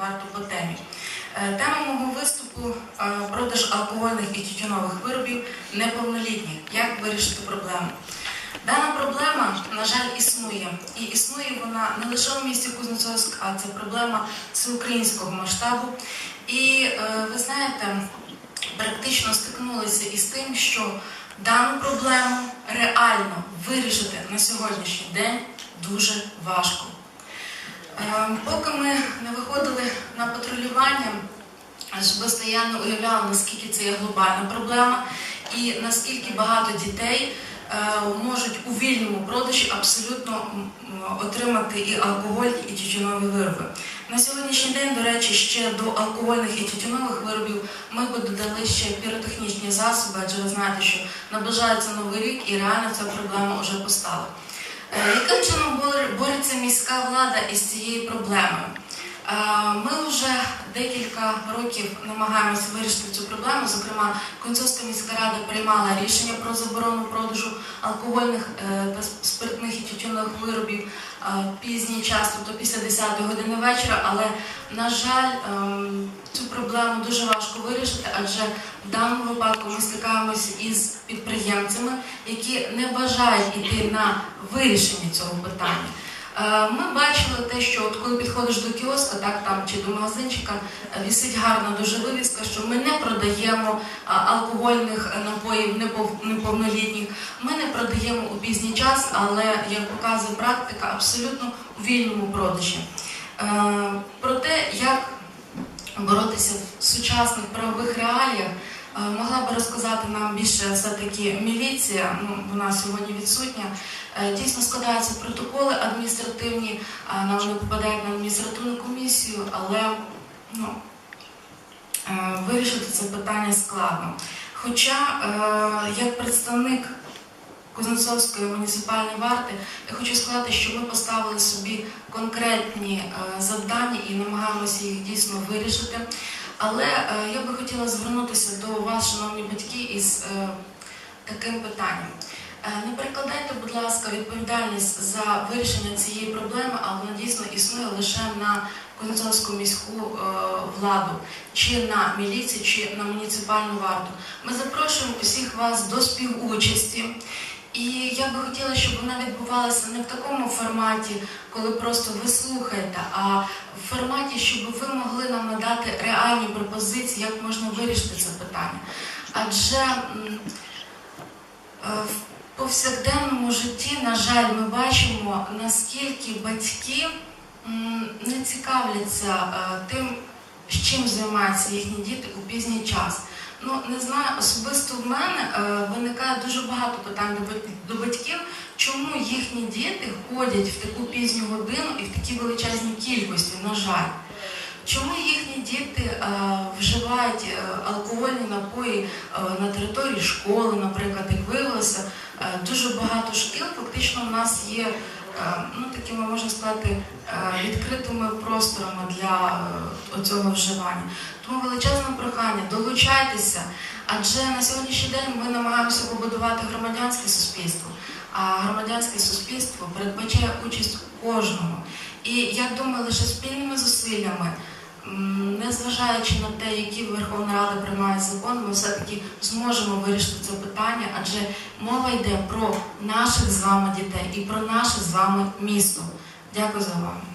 варту по темі. Е, Тема мого виступу е, продаж алкогольних і тютюнових виробів неповнолітніх. Як вирішити проблему? Дана проблема, на жаль, існує. І існує вона не лише у місті Кузнецовськ, а це проблема всеукраїнського масштабу. І е, ви знаєте, практично стикнулися із тим, що дану проблему реально вирішити на сьогоднішній день дуже важко. Е, Поки ми не виходили на патрулювання, особисто я не уявляла, наскільки це є глобальна проблема і наскільки багато дітей е, можуть у вільному продажі абсолютно отримати і алкоголь, і тютюнові вироби. На сьогоднішній день, до речі, ще до алкогольних і тютюнових виробів ми би додали ще піротехнічні засоби, адже ви знаєте, що наближається новий рік і реально ця проблема вже постала. Е, Яким чином бор- бореться міська влада із цією проблемою? Ми вже декілька років намагаємося вирішити цю проблему. Зокрема, Концовська міська рада приймала рішення про заборону продажу алкогольних е, та спиртних і тютюнових виробів пізній час, тобто після 10 години вечора. Але на жаль, ем, цю проблему дуже важко вирішити, адже в даному випадку ми стикаємося із підприємцями, які не бажають йти на вирішення цього питання. Е, Ми бачили те, що от коли підходиш до кіоска, так там чи до магазинчика, е, вісить гарна дуже вивіска, що ми не продаємо алкогольних е, напоїв неповнолітніх. Ми не продаємо у пізній час, але як показує практика, абсолютно у вільному продажі. Про те, як боротися в сучасних правових реаліях, могла би розказати нам більше все-таки міліція. Ну, вона сьогодні відсутня. Е, Дійсно складаються протоколи адміністративні, а нам вони попадають на адміністративну комісію, але ну, е, вирішити це питання складно. Хоча, е, як представник Кузнецовської муніципальної варти, я хочу сказати, що ми поставили собі конкретні е, завдання і намагаємося їх дійсно вирішити. Але е, я би хотіла звернутися до вас, шановні батьки, із е, таким питанням. Е, Не перекладайте, будь ласка, відповідальність за вирішення цієї проблеми, а вона дійсно існує лише на Кузнецовську міську е, владу, чи на міліцію, чи на муніципальну варту. Ми запрошуємо усіх вас до співучасті. І я би хотіла, щоб вона відбувалася не в такому форматі, коли просто ви слухаєте, а в форматі, щоб ви могли нам надати реальні пропозиції, як можна вирішити це питання. Адже е, в повсякденному житті, на жаль, ми бачимо, наскільки батьки не цікавляться е, тим, з чим займаються їхні діти у пізній час. Ну не знаю, особисто в мене е, виникає дуже багато питань до до батьків, чому їхні діти ходять в таку пізню годину і в такій величезній кількості, на жаль. Чому їхні діти е, вживають е, алкогольні напої е, на території школи, наприклад, як виявилося, е, дуже багато шкіл фактично у нас є ну, такими, можна сказати, е, відкритими просторами для е, цього вживання. Тому величезне прохання, долучайтеся, адже на сьогоднішній день ми намагаємося побудувати громадянське суспільство, а громадянське суспільство передбачає участь кожного. І я думаю, лише спільними зусиллями, незважаючи на те, які Верховна Рада приймає закон, ми все-таки зможемо вирішити це питання, адже мова йде про наших з вами дітей і про наше з вами місто. Дякую за увагу.